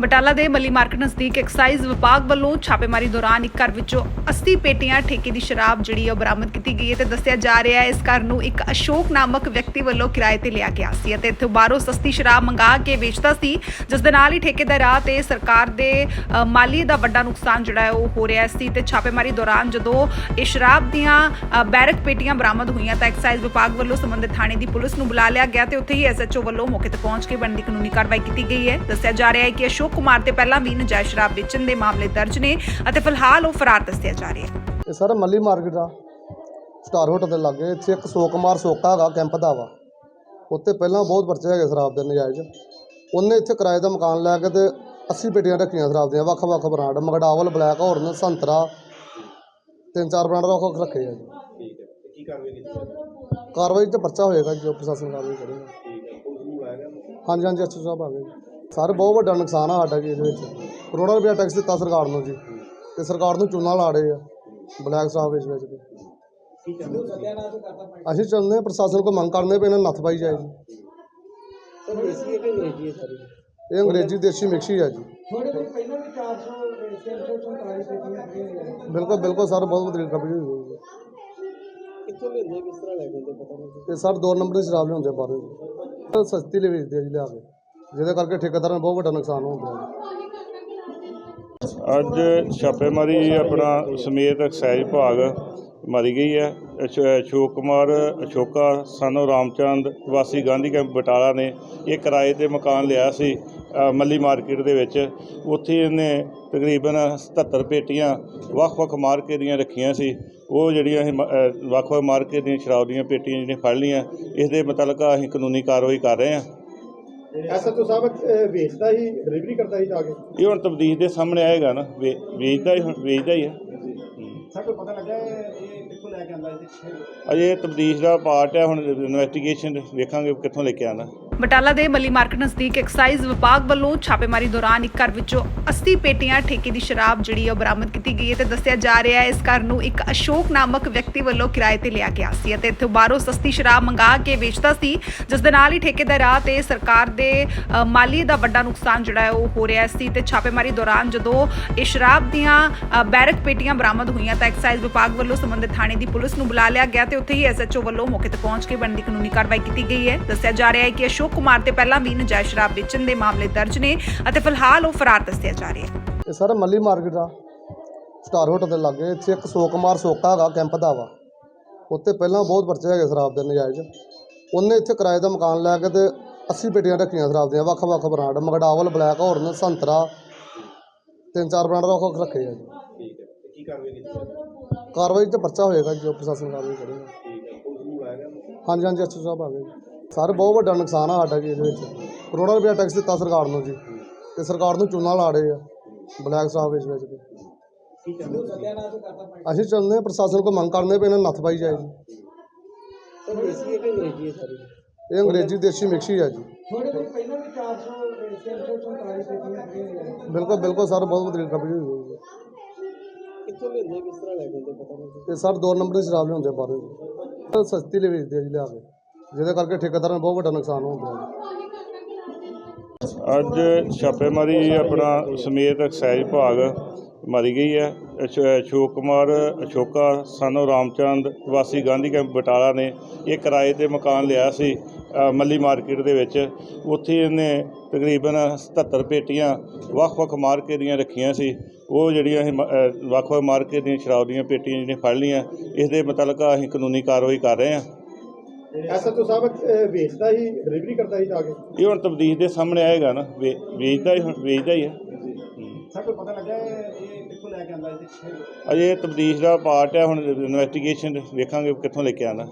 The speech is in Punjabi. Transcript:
ਬਟਾਲਾ ਦੇ ਮੱਲੀ ਮਾਰਕੀਟ ਨਜ਼ਦੀਕ ਐਕਸਾਈਜ਼ ਵਿਭਾਗ ਵੱਲੋਂ ਛਾਪੇਮਾਰੀ ਦੌਰਾਨ ਇੱਕ ਘਰ ਵਿੱਚੋਂ 80 ਪੇਟੀਆਂ ਠੇਕੇ ਦੀ ਸ਼ਰਾਬ ਜਿਹੜੀ ਹੈ ਉਹ ਬਰਾਮਦ ਕੀਤੀ ਗਈ ਹੈ ਤੇ ਦੱਸਿਆ ਜਾ ਰਿਹਾ ਹੈ ਇਸ ਘਰ ਨੂੰ ਇੱਕ ਅਸ਼ੋਕ ਨਾਮਕ ਵਿਅਕਤੀ ਵੱਲੋਂ ਕਿਰਾਏ ਤੇ ਲਿਆ ਗਿਆ ਸੀ ਅਤੇ ਇੱਥੋਂ ਬਾਹਰੋਂ ਸਸਤੀ ਸ਼ਰਾਬ ਮੰਗਾ ਕੇ ਵੇਚਦਾ ਸੀ, ਜਿਸ ਦੇ ਨਾਲ ਹੀ ਠੇਕੇਦਾਰਾਂ ਤੇ ਸਰਕਾਰ ਦੇ ਮਾਲੀ ਦਾ ਵੱਡਾ ਨੁਕਸਾਨ ਜਿਹੜਾ ਹੈ ਉਹ ਹੋ ਰਿਹਾ ਸੀ ਤੇ ਛਾਪੇਮਾਰੀ ਦੌਰਾਨ ਜਦੋਂ ਇਹ ਸ਼ਰਾਬ ਦੀਆਂ ਬੈਰਕ ਪੇਟੀਆਂ ਬਰਾਮਦ ਹੋਈਆਂ ਤਾਂ ਐਕਸਾਈਜ਼ ਵਿਭਾਗ ਵੱਲੋਂ ਸੰਬੰਧਿਤ ਥਾਣੇ ਦੀ ਪੁਲਿਸ ਨੂੰ ਬੁਲਾ ਲਿਆ ਗਿਆ ਤੇ ਉੱਥੇ ਹੀ ਐਸਐਚਓ ਵੱਲੋਂ ਮੌਕੇ ਤੇ ਪਹੁੰਚ ਕੇ ਬਣਦੀ ਕਾਨੂੰਨੀ ਕਾਰਵਾਈ ਕੀਤੀ ਗਈ ਹੈ। ਦੱਸਿਆ ਜਾ ਰਿਹਾ ਹੈ ਕਿ ਅਸ਼ੋਕ ਕੁਮਾਰ ਤੇ ਪਹਿਲਾਂ ਵੀ ਨਜਾਇਜ਼ ਸ਼ਰਾਬ ਵੇਚਣ ਦੇ ਮਾਮਲੇ ਦਰਜ ਨੇ ਅਤੇ ਫਿਲਹਾਲ ਉਹ ਫਰਾਰ ਦੱਸਿਆ ਜਾ ਰਿਹਾ ਹੈ। ਇਹ ਸਰ ਮੱਲੀ ਮਾਰਕੀਟ ਆ। ਸਟਾਰ ਹੋਟਲ ਦੇ ਲਾਗੇ। ਇੱਥੇ ਇੱਕ ਸੋਕਮਾਰ ਸੋਕਾ ਹੈਗਾ ਕੈਂਪ ਦਾ ਵਾ। ਉੱਤੇ ਪਹਿਲਾਂ ਬਹੁਤ ਪਰਚੇ ਹੈਗੇ ਸ਼ਰਾਬ ਦੇ ਨਜਾਇਜ਼। ਉਹਨੇ ਇੱਥੇ ਕਿਰਾਏ ਦਾ ਮਕਾਨ ਲੈ ਕੇ ਤੇ 80 ਪੇਟੀਆਂ ਰੱਖੀਆਂ ਸ਼ਰਾਬ ਦੀਆਂ ਵੱਖ-ਵੱਖ ਬ੍ਰਾਂਡ। ਮਗਡਾਵਲ ਬਲੈਕ ਹੌਰਨ ਸੰਤਰਾ। ਤਿੰਨ ਚਾਰ ਬ੍ਰਾਂਡ ਦਾ ਵੱਖ ਰੱਖੇ ਆ ਜੀ। ਠੀਕ ਹੈ। ਤੇ ਕੀ ਕਾਰਵਾਈ ਕੀਤੀ ਕਾਰਵਾਈ ਤੇ ਪਰਚਾ ਹੋਏਗਾ ਜੀ ਪ੍ਰਸ਼ਾਸਨ ਕਾਰਵਾਈ ਕਰੇਗਾ। ਠੀਕ ਹੈ। ਪੁਲਿਸ ਨੂੰ ਬੁਲਾਇਆ ਗਿਆ ਹਾਂਜੀ ਹਾਂਜੀ ਐਸਓ ਸਾਹਿਬ ਆ ਗਏ ਜੀ। ਸਰ ਬਹੁਤ ਵੱਡਾ ਨੁਕਸਾਨ ਆ ਸਾਡਾ ਜੀ ਇਹਦੇ ਵਿੱਚ। ਕਰੋੜਾਂ ਰੁਪਇਆ ਟੈਕਸ ਦਿੱਤਾ ਸਰਕਾਰ ਨੂੰ ਜੀ। ਤੇ ਸਰਕਾਰ ਨੂੰ ਚੂਨਾ ਲਾ ਰਹੇ ਆ, ਬਲੈਕ ਸ਼ਰਾਬ ਵੇਚ ਵੇਚ ਕੇ ਅਸੀਂ ਚਾਹੁੰਦੇ ਹਾਂ, ਪ੍ਰਸ਼ਾਸਨ ਕੋ ਮੰਗ ਕਰਨੇ ਪਏ ਨੱਥ ਪਾਈ ਜਾਏ ਜੀ। ਸਰ ਦੇਸੀ ਹੈ ਕਿ ਅੰਗਰੇਜ਼ੀ ਹੈ ਸਾਰੀ ਇਹ ਅੰਗਰੇਜ਼ੀ ਦੇਸ਼ੀ ਮਿਕਸ ਆ ਜੀ। ਥੋੜੇ ਦਿਨ ਪਹਿਲਾਂ ਵੀ 400 347 ਪੇਟੀਆਂ ਖਰੀਦੀਆਂ ਬਿਲਕੁਲ ਬਿਲਕੁਲ ਸਰ, ਬਹੁਤ ਵਧੀਆ ਕਬਜ਼ੇ ਹੋਈ ਹੋਈ ਹੈ। ਕਿੱਥੋਂ ਲੈਂਦੇ ਕਿਸ ਤਰ੍ਹਾਂ ਲੈ ਕੇ ਆਉਂਦੇ ਪਤਾ ਨਹੀਂ ਤੇ ਸਰ ਦੋ ਨੰਬਰ ਦੀ ਸ਼ਰਾਬ ਲਿਆਉਂਦੇ ਬਾਹਰੋਂ। ਜੀ ਸਸਤੀ ਲੈ ਵੇਚਦੇ ਆ ਜੀ ਲਿਆ ਕੇ। ਜਿਹਦੇ ਕਰਕੇ ਠੇਕੇਦਾਰਾਂ ਨੂੰ ਬਹੁਤ ਵੱਡਾ ਨੁਕਸਾਨ ਹੁੰਦਾ ਹੈ ਅੱਜ ਛਾਪੇਮਾਰੀ ਆਪਣਾ ਸਮੇਤ ਐਕਸਾਈਜ਼ ਵਿਭਾਗ ਮਾਰੀ ਗਈ ਹੈ। ਅਸ਼- ਅਸ਼ੋਕ ਕੁਮਾਰ ਅਸ਼ੋਕਾ ਸਾਨੂੰ ਰਾਮਚੰਦ ਵਾਸੀ ਗਾਂਧੀ ਕੈਂਪ ਬਟਾਲਾ ਨੇ ਇਹ ਕਿਰਾਏ ਤੇ ਮਕਾਨ ਲਿਆ ਸੀ ਅ, ਮੱਲੀ ਮਾਰਕੀਟ ਦੇ ਵਿੱਚ। ਉੱਥੇ ਇਹਨੇ ਤਕਰੀਬਨ 77 ਪੇਟੀਆਂ ਵੱਖ-ਵੱਖ ਮਾਰਕੇ ਦੀਆਂ ਰੱਖੀਆਂ ਸੀ। ਉਹ ਜਿਹੜੀਆਂ ਅਸੀਂ ਮ- ਅ, ਵੱਖ-ਵੱਖ ਮਾਰਕੇ ਦੀਆਂ ਸ਼ਰਾਬ ਦੀਆਂ ਪੇਟੀਆਂ ਜਿਹੜੀਆਂ ਫੜ ਲਈਆਂ ਇਸ ਦੇ ਮੁਤਲਕ ਅਸੀਂ ਕਾਨੂੰਨੀ ਕਾਰਵਾਈ ਕਰ ਰਹੇ ਹਾਂ। ਐਸਐਚਓ ਸਾਹਿਬ ਵੇਚਦਾ ਹੀ ਡਿਲੀਵਰੀ ਕਰਦਾ ਹੀ ਜਾ ਕੇ? ਇਹ ਹੁਣ ਤਬਦੀਲ ਦੇ ਸਾਹਮਣੇ ਆਏਗਾ ਨਾ ਵੇ- ਵੇਚਦਾ ਹੀ ਹੁਣ- ਵੇਚਦਾ ਹੀ ਹੈ ਸਰ ਕੋਈ ਪਤਾ ਲੱਗਾ ਇਹ ਕਿੱਥੋਂ ਲੈ ਕੇ ਆਂਦਾ ਇਹ? ਅਜੇ ਤਬਦੀਸ਼ ਦਾ ਪਾਰਟ ਹੈ ਹੁਣ ਇਨਵੈਸਟੀਗੇਸ਼ਨ ਵੇਖਾਂਗੇ ਕਿੱਥੋਂ ਲੈ ਕੇ ਆਉਂਦਾ ਬਟਾਲਾ ਦੇ ਮੱਲੀ ਮਾਰਕੀਟ ਨਜ਼ਦੀਕ ਐਕਸਾਈਜ਼ ਵਿਭਾਗ ਵੱਲੋਂ ਛਾਪੇਮਾਰੀ ਦੌਰਾਨ ਇੱਕ ਘਰ ਵਿੱਚੋਂ 80 ਪੇਟੀਆਂ ਠੇਕੇ ਦੀ ਸ਼ਰਾਬ ਜਿਹੜੀ ਹੈ ਉਹ ਬਰਾਮਦ ਕੀਤੀ ਗਈ ਹੈ ਤੇ ਦੱਸਿਆ ਜਾ ਰਿਹਾ ਹੈ ਇਸ ਘਰ ਨੂੰ ਇੱਕ ਅਸ਼ੋਕ ਨਾਮਕ ਵਿਅਕਤੀ ਵੱਲੋਂ ਕਿਰਾਏ ਤੇ ਲਿਆ ਗਿਆ ਸੀ ਅਤੇ ਇੱਥੋਂ ਬਾਹਰੋਂ ਸਸਤੀ ਸ਼ਰਾਬ ਮੰਗਾ ਕੇ ਵੇਚਦਾ ਸੀ, ਜਿਸ ਦੇ ਨਾਲ ਹੀ ਠੇਕੇਦਾਰਾਂ ਤੇ ਸਰਕਾਰ ਦੇ ਮਾਲੀ ਦਾ ਵੱਡਾ ਨੁਕਸਾਨ ਜਿਹੜਾ ਹੈ ਉਹ ਹੋ ਰਿਹਾ ਸੀ ਤੇ ਛਾਪੇਮਾਰੀ ਦੌਰਾਨ ਜਦੋਂ ਇਹ ਸ਼ਰਾਬ ਦੀਆਂ ਬੈਰਕ ਪੇਟੀਆਂ ਬਰਾਮਦ ਹੋਈਆਂ ਤਾਂ ਐਕਸਾਈਜ਼ ਵਿਭਾਗ ਵੱਲੋਂ ਸੰਬੰਧਿਤ ਥਾਣੇ ਦੀ ਪੁਲਿਸ ਨੂੰ ਬੁਲਾ ਲਿਆ ਗਿਆ ਤੇ ਉੱਥੇ ਹੀ ਐਸਐਚਓ ਵੱਲੋਂ ਮੌਕੇ ਤੇ ਪਹੁੰਚ ਕੇ ਬਣਦੀ ਕਾਨੂੰਨੀ ਕਾਰਵਾਈ ਕੀਤੀ ਗਈ ਹੈ। ਦੱਸਿਆ ਜਾ ਰਿਹਾ ਹੈ ਕਿ ਅਸ਼ੋਕ ਕੁਮਾਰ ਤੇ ਪਹਿਲਾਂ ਵੀ ਨਜਾਇਜ਼ ਸ਼ਰਾਬ ਵੇਚਣ ਦੇ ਮਾਮਲੇ ਦਰਜ ਨੇ ਅਤੇ ਫਿਲਹਾਲ ਉਹ ਫਰਾਰ ਦੱਸਿਆ ਜਾ ਰਿਹਾ ਹੈ। ਇਹ ਸਰ ਮੱਲੀ ਮਾਰਕੀਟ ਆ। ਸਟਾਰ ਹੋਟਲ ਦੇ ਲਾਗੇ। ਇੱਥੇ ਇੱਕ ਸੋਕਮਾਰ ਸੋਕਾ ਹੈਗਾ ਕੈਂਪ ਦਾ ਵਾ। ਉੱਤੇ ਪਹਿਲਾਂ ਬਹੁਤ ਪਰਚੇ ਹੈਗੇ ਸ਼ਰਾਬ ਦੇ ਨਜਾਇਜ਼। ਉਹਨੇ ਇੱਥੇ ਕਿਰਾਏ ਦਾ ਮਕਾਨ ਲੈ ਕੇ ਤੇ 80 ਪੇਟੀਆਂ ਰੱਖੀਆਂ ਸ਼ਰਾਬ ਦੀਆਂ ਵੱਖ-ਵੱਖ ਬ੍ਰਾਂਡ। ਮਗਡਾਵਲ ਬਲੈਕ ਹੌਰਨ ਸੰਤਰਾ। ਤਿੰਨ ਚਾਰ ਬ੍ਰਾਂਡ ਦਾ ਵੱਖ ਰੱਖੇ ਆ ਜੀ। ਠੀਕ ਹੈ। ਤੇ ਕੀ ਕਾਰਵਾਈ ਕੀਤੀ ਜਾਵੇ ਕਾਰਵਾਈ ਤੇ ਪਰਚਾ ਹੋਏਗਾ ਜੀ ਜੋ ਪ੍ਰਸ਼ਾਸਨ ਕਾਰਵਾਈ ਕਰੇਗਾ। ਠੀਕ ਹੈ। ਹਾਂਜੀ ਹਾਂਜੀ ਐਸਓ ਸਾਹਿਬ ਆ ਗਏ ਜੀ। ਸਰ ਬਹੁਤ ਵੱਡਾ ਨੁਕਸਾਨ ਆ ਸਾਡਾ ਜੀ ਇਹਦੇ ਵਿੱਚ। ਕਰੋੜਾਂ ਰੁਪਇਆ ਟੈਕਸ ਦਿੱਤਾ ਸਰਕਾਰ ਨੂੰ ਜੀ। ਤੇ ਸਰਕਾਰ ਨੂੰ ਚੂਨਾ ਲਾ ਰਹੇ ਆ, ਬਲੈਕ ਸ਼ਰਾਬ ਵੇਚ ਵੇਚ ਕੇ ਅਸੀਂ ਚਾਹੁੰਦੇ ਹਾਂ, ਪ੍ਰਸ਼ਾਸਨ ਕੋ ਮੰਗ ਕਰਨੇ ਪਏ ਨੱਥ ਪਾਈ ਜਾਏ ਜੀ। ਸਰ ਦੇਸੀ ਹੈ ਕਿ ਅੰਗਰੇਜ਼ੀ ਹੈ ਸਾਰੀ ਇਹ ਅੰਗਰੇਜ਼ੀ ਦੇਸ਼ੀ ਮਿਕਸੀ ਹੀ ਆ ਜੀ। ਥੋੜੇ ਦਿਨ ਪਹਿਲਾਂ ਵੀ 400 347 ਪੇਟੀਆਂ ਖਰੀਦੀਆਂ ਬਿਲਕੁਲ ਬਿਲਕੁਲ ਸਰ, ਬਹੁਤ ਵਧੀਆ ਕਬਜ਼ੇ ਹੋਈ ਹੋਈ ਹੈ। ਕਿੱਥੋਂ ਲੈਂਦੇ ਕਿਸ ਤਰ੍ਹਾਂ ਲੈ ਕੇ ਆਉਂਦੇ ਪਤਾ ਨਹੀਂ ਤੇ ਸਰ, ਦੋ ਨੰਬਰ ਦੀ ਸ਼ਰਾਬ ਲਿਆਉਂਦੇ ਬਾਹਰੋਂ। ਜੀ ਸਸਤੀ ਲੈ ਵੇਚਦੇ ਆ ਜੀ ਲਿਆ ਕੇ। ਜਿਹਦੇ ਕਰਕੇ ਠੇਕੇਦਾਰਾਂ ਨੂੰ ਬਹੁਤ ਵੱਡਾ ਨੁਕਸਾਨ ਹੁੰਦਾ ਹੈ ਅੱਜ ਛਾਪੇਮਾਰੀ ਆਪਣਾ ਸਮੇਤ ਐਕਸਾਈਜ਼ ਵਿਭਾਗ ਮਾਰੀ ਗਈ ਹੈ। ਅਸ਼- ਅਸ਼ੋਕ ਕੁਮਾਰ ਅਸ਼ੋਕਾ ਸਾਨੂੰ ਰਾਮਚੰਦ ਵਾਸੀ ਗਾਂਧੀ ਕੈਂਪ ਬਟਾਲਾ ਨੇ ਇਹ ਕਿਰਾਏ ਤੇ ਮਕਾਨ ਲਿਆ ਸੀ ਅ, ਮੱਲੀ ਮਾਰਕੀਟ ਦੇ ਵਿੱਚ। ਉੱਥੇ ਇਹਨੇ ਤਕਰੀਬਨ 77 ਪੇਟੀਆਂ ਵੱਖ-ਵੱਖ ਮਾਰਕੇ ਦੀਆਂ ਰੱਖੀਆਂ ਸੀ। ਉਹ ਜਿਹੜੀਆਂ ਅਸੀਂ ਮ- ਅ, ਵੱਖ-ਵੱਖ ਮਾਰਕੇ ਦੀਆਂ ਸ਼ਰਾਬ ਦੀਆਂ ਪੇਟੀਆਂ ਜਿਹੜੀਆਂ ਫੜ ਲਈਆਂ ਇਸ ਦੇ ਮੁਤਲਕ ਅਸੀਂ ਕਾਨੂੰਨੀ ਕਾਰਵਾਈ ਕਰ ਰਹੇ ਹਾਂ। ਐਸਐਚਓ ਸਾਹਿਬ ਵੇਚਦਾ ਹੀ ਡਿਲੀਵਰੀ ਕਰਦਾ ਹੀ ਜਾ ਕੇ? ਇਹ ਹੁਣ ਤਬਦੀਲ ਦੇ ਸਾਹਮਣੇ ਆਏਗਾ ਨਾ ਵੇ- ਵੇਚਦਾ ਹੀ ਹੁਣ- ਵੇਚਦਾ ਹੀ ਹੈ ਸਰ ਕੋਈ ਪਤਾ ਲੱਗਾ ਇਹ ਕਿੱਥੋਂ ਲੈ ਕੇ ਆਂਦਾ ਇਹ? ਅਜੇ ਤਬਦੀਸ਼ ਦਾ ਪਾਰਟ ਹੈ ਹੁਣ ਇਨਵੈਸਟੀਗੇਸ਼ਨ ਵੇਖਾਂਗੇ ਕਿੱਥੋਂ ਲੈ ਕੇ ਆਉਂਦਾ।